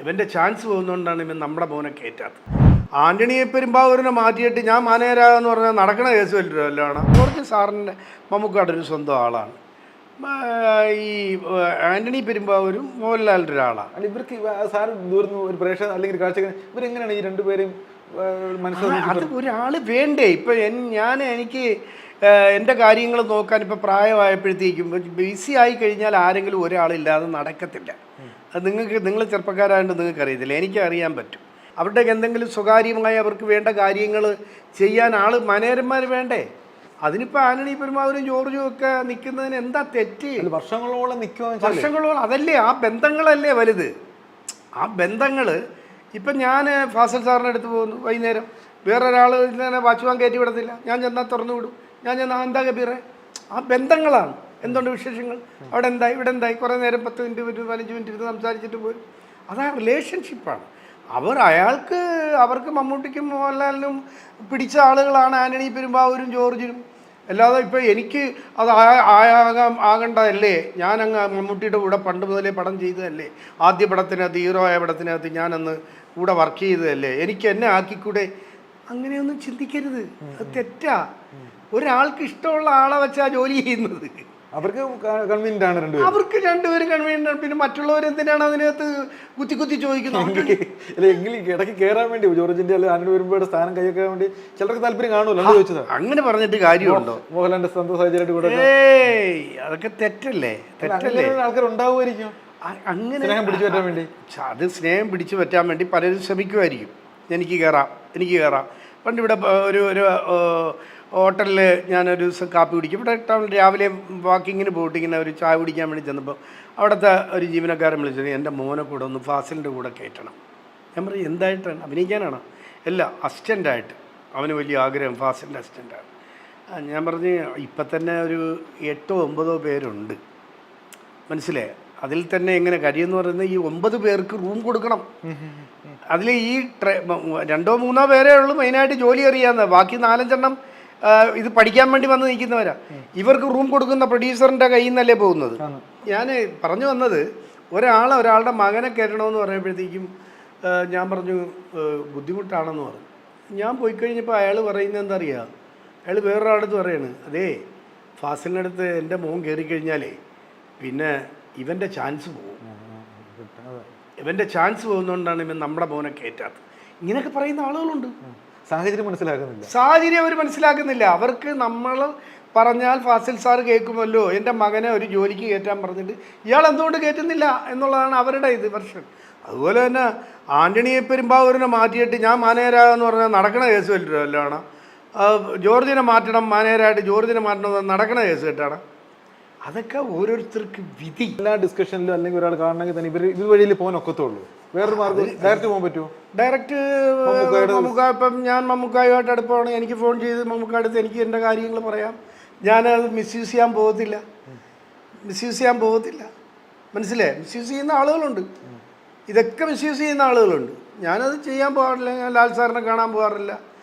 ഇവന്റെ ചാൻസ് പോകുന്നതുകൊണ്ടാണ് ഇവൻ നമ്മുടെ മോനെ കയറ്റാത്തത്. ആന്റണിയെ പെരുമ്പാവൂരിനെ മാറ്റിയിട്ട് ഞാൻ മാനേജരാകാന്ന് പറഞ്ഞാൽ നടക്കണ കേസ് വല്ലതാണ്? കുറച്ച് സാറിന്റെ മമ്മൂക്കാടൊരു സ്വന്തം ആളാണ്. ഈ ആന്റണി ആന്റണി പെരുമ്പാവൂരും മോഹൻലാലിന്റെ ഒരാളാണ് അല്ല ഇവർക്ക് സാർ സാറ് ദൂർന്ന് ഒരു പ്രേക്ഷകൻ അല്ലെങ്കിൽ കാഴ്ചക്കാരൻ ഇവരെങ്ങനെയാണ് ഈ രണ്ടുപേരും അത് മനസ്സിലാക്കി ഒരാൾ വേണ്ടേ? ഇപ്പം എൻ ഞാൻ എനിക്ക് എന്റെ കാര്യങ്ങൾ നോക്കാൻ ഇപ്പം പ്രായമായപ്പോഴത്തേക്കും ബിസി ആയി കഴിഞ്ഞാൽ ആരെങ്കിലും ഒരാളില്ലാതെ നടക്കത്തില്ല. അത് നിങ്ങൾക്ക് നിങ്ങൾ ചെറുപ്പക്കാരായതുകൊണ്ട് നിങ്ങൾക്ക് അറിയത്തില്ല എനിക്ക് അറിയാൻ പറ്റും. അവരുടെ എന്തെങ്കിലും സ്വകാര്യമായ അവർക്ക് വേണ്ട കാര്യങ്ങൾ ചെയ്യാൻ ആൾ മനേരന്മാർ വേണ്ടേ? അതിനിപ്പോൾ ആന്റണി പെരുമാവരും ജോർജും ഒക്കെ നിൽക്കുന്നതിന് എന്താ തെറ്റ്? വർഷങ്ങളോളം നിൽക്കുക വർഷങ്ങളോളം അതല്ലേ ആ ബന്ധങ്ങളല്ലേ വലുത്? ആ ബന്ധങ്ങൾ ഇപ്പം ഞാൻ ഫാസൽ സാറിന്റെ അടുത്ത് പോകുന്നു വൈകുന്നേരം. വേറൊരാൾ ഇങ്ങനെ വാച്ച്മാൻ കയറ്റി വിടത്തില്ല. ഞാൻ ചെന്നാൽ തുറന്നു വിടും. ഞാൻ ചെന്നാൽ എന്താ കബീറെ. ആ ബന്ധങ്ങളാണ്. എന്തുണ്ട് വിശേഷങ്ങൾ? അവിടെ എന്തായി? ഇവിടെ എന്തായി? കുറേ നേരം പത്ത് മിനിറ്റ് ഒരു പതിനഞ്ച് മിനിറ്റ് ഇരുന്ന് സംസാരിച്ചിട്ട് പോരും അതാ റിലേഷൻഷിപ്പാണ്. അവർ അയാൾക്ക് അവർക്ക് മമ്മൂട്ടിക്കും മോഹൻലാലിനും പിടിച്ച ആളുകളാണ് ആന്റണി പെരുമ്പാവൂരും ജോർജിനും. അല്ലാതെ ഇപ്പോൾ എനിക്ക് അത് ആകാം ആകേണ്ടതല്ലേ? ഞാൻ അങ്ങ് മമ്മൂട്ടിയുടെ കൂടെ പണ്ട് മുതലേ പടം ചെയ്തതല്ലേ? ആദ്യ പടത്തിനകത്ത് ഹീറോ ആയ പടത്തിനകത്ത് ഞാനന്ന് കൂടെ വർക്ക് ചെയ്തതല്ലേ? എനിക്ക് എന്നെ ആക്കിക്കൂടെ? അങ്ങനെയൊന്നും ചിന്തിക്കരുത്. അത് തെറ്റാ. ഒരാൾക്ക് ഇഷ്ടമുള്ള ആളെ വെച്ചാ ജോലി ചെയ്യുന്നത്. അവർക്ക് കൺവീനിയന്റ് ആണ് രണ്ടുപേരും. അവർക്ക് രണ്ടുപേരും ആണ്. പിന്നെ മറ്റുള്ളവർ എന്തിനാണ് അതിനകത്ത് കുത്തി കുത്തി ചോദിക്കുന്നത്? അല്ല എങ്കിൽ ഇടയ്ക്ക് കയറാൻ വേണ്ടി ജോർജിന്റെ അല്ലെങ്കിൽ ആന്റണി വരുമ്പോഴത്തെ സ്ഥാനം കൈയൊക്കെ വേണ്ടി ചിലർക്ക് താല്പര്യം കാണുമല്ലോ അത് ചോദിച്ചതാ? അങ്ങനെ പറഞ്ഞിട്ട് കാര്യമുണ്ടോ? മോഹൻലാലിന്റെ സ്വന്തം സാഹചര്യമായിട്ട് കൂടെ അതൊക്കെ തെറ്റല്ലേ? തെറ്റല്ലേ? ആൾക്കാർ ഉണ്ടാവുമായിരിക്കും. അങ്ങനെ സ്നേഹം പിടിച്ചു പറ്റാൻ വേണ്ടി. അത് സ്നേഹം പിടിച്ചു പറ്റാൻ വേണ്ടി പലരും ശ്രമിക്കുമായിരിക്കും. എനിക്ക് കയറാം എനിക്ക് കയറാം പണ്ട് ഇവിടെ ഒരു ഒരു ഹോട്ടലിൽ ഞാനൊരു ദിവസം കാപ്പി കുടിക്കും. ഇവിടെ ടൗണിൽ രാവിലെ വാക്കിങ്ങിന് പോയിട്ട് ഇങ്ങനെ ഒരു ചായ കുടിക്കാൻ വേണ്ടി ചെന്നപ്പോൾ അവിടുത്തെ ഒരു ജീവനക്കാരൻ വിളിച്ചത് എന്റെ മോനെ കൂടെ ഒന്ന് ഫാസിലിന്റെ കൂടെ കയറ്റണം. ഞാൻ പറയും എന്തായിട്ടാണ് അഭിനയിക്കാനാണോ? അല്ല അസിസ്റ്റന്റായിട്ട് അവന് വലിയ ആഗ്രഹം ഫാസിലിന്റെ അസിസ്റ്റന്റാണ് ഞാൻ പറഞ്ഞ് ഇപ്പം തന്നെ ഒരു എട്ടോ ഒമ്പതോ പേരുണ്ട്. മനസ്സിലായി അതിൽ തന്നെ എങ്ങനെ കരിയെന്ന് പറയുന്നത് ഈ ഒമ്പത് പേർക്ക് റൂം കൊടുക്കണം. അതിൽ ഈ രണ്ടോ മൂന്നോ പേരേ ഉള്ളൂ മെയിനായിട്ട് ജോലി അറിയാമെന്ന് ബാക്കി നാലഞ്ചെണ്ണം ഇത് പഠിക്കാൻ വേണ്ടി വന്ന് നിൽക്കുന്നവരാ. ഇവർക്ക് റൂം കൊടുക്കുന്ന പ്രൊഡ്യൂസറിന്റെ കയ്യിൽ നിന്നല്ലേ പോകുന്നത്? ഞാൻ പറഞ്ഞു വന്നത് ഒരാൾ ഒരാളുടെ മകനെ കയറ്റണമെന്ന് പറയുമ്പോഴത്തേക്കും ഞാൻ പറഞ്ഞു ബുദ്ധിമുട്ടാണെന്ന് പറഞ്ഞു. ഞാൻ പോയി കഴിഞ്ഞപ്പോൾ അയാൾ പറയുന്നത് എന്താ അറിയുക അയാൾ വേറൊരാളടുത്ത് പറയാണ് അതേ ഫാസിലിന്റെ അടുത്ത് എന്റെ മോൻ കയറി കഴിഞ്ഞാലേ പിന്നെ ഇവന്റെ ചാൻസ് പോകും. ഇവന്റെ ചാൻസ് പോകുന്നതുകൊണ്ടാണ് ഇവൻ നമ്മുടെ മോനെ കയറ്റാത്തത്. ഇങ്ങനെയൊക്കെ പറയുന്ന ആളുകളുണ്ട്. സാഹചര്യം മനസ്സിലാക്കുന്നില്ല. സാഹചര്യം അവർ മനസ്സിലാക്കുന്നില്ല. അവർക്ക് നമ്മൾ പറഞ്ഞാൽ ഫാസിൽ സാർ കേൾക്കുമല്ലോ. എന്റെ മകനെ ഒരു ജോലിക്ക് കയറ്റാൻ പറഞ്ഞിട്ട് ഇയാൾ എന്തുകൊണ്ട് കയറ്റുന്നില്ല എന്നുള്ളതാണ് അവരുടെ ഇത് വെർഷൻ. അതുപോലെ തന്നെ ആന്റണിയെ പെരുമ്പാവൂരിനെ മാറ്റിയിട്ട് ഞാൻ മാനേജരാകെന്ന് പറഞ്ഞാൽ നടക്കണ കേസ് വല്ലതാണ് ജോർജിനെ മാറ്റണം മാനേജരായിട്ട് ജോർജിനെ മാറ്റണം നടക്കണ കേസ് കേട്ടാണ് അതൊക്കെ ഓരോരുത്തർക്ക് വിധി. എല്ലാ ഡിസ്കഷനിലും അല്ലെങ്കിൽ ഒരാൾ കാണണമെങ്കിൽ തന്നെ ഇവർ ഇത് വഴിയിൽ പോകാൻ ഒക്കത്തുള്ളൂ. വേറൊരു മാർഗം ഡയറക്റ്റ് പോകാൻ പറ്റുമോ? ഡയറക്റ്റ് മമ്മൂക്ക ഇപ്പം ഞാൻ മമ്മൂക്കായുമായിട്ട് അടുപ്പമാണ് എനിക്ക് ഫോൺ ചെയ്ത് മമ്മൂക്ക അടുത്ത് എനിക്ക് എന്റെ കാര്യങ്ങൾ പറയാം. ഞാനത് മിസ്യൂസ് ചെയ്യാൻ പോകത്തില്ല. മിസ്യൂസ് ചെയ്യാൻ പോകത്തില്ല. മനസ്സിലേ മിസ്യൂസ് ചെയ്യുന്ന ആളുകളുണ്ട്. ഇതൊക്കെ മിസ്യൂസ് ചെയ്യുന്ന ആളുകളുണ്ട്. ഞാനത് ചെയ്യാൻ പോകാറില്ല. ഞാൻ ലാൽ സാറിനെ കാണാൻ പോകാറില്ല.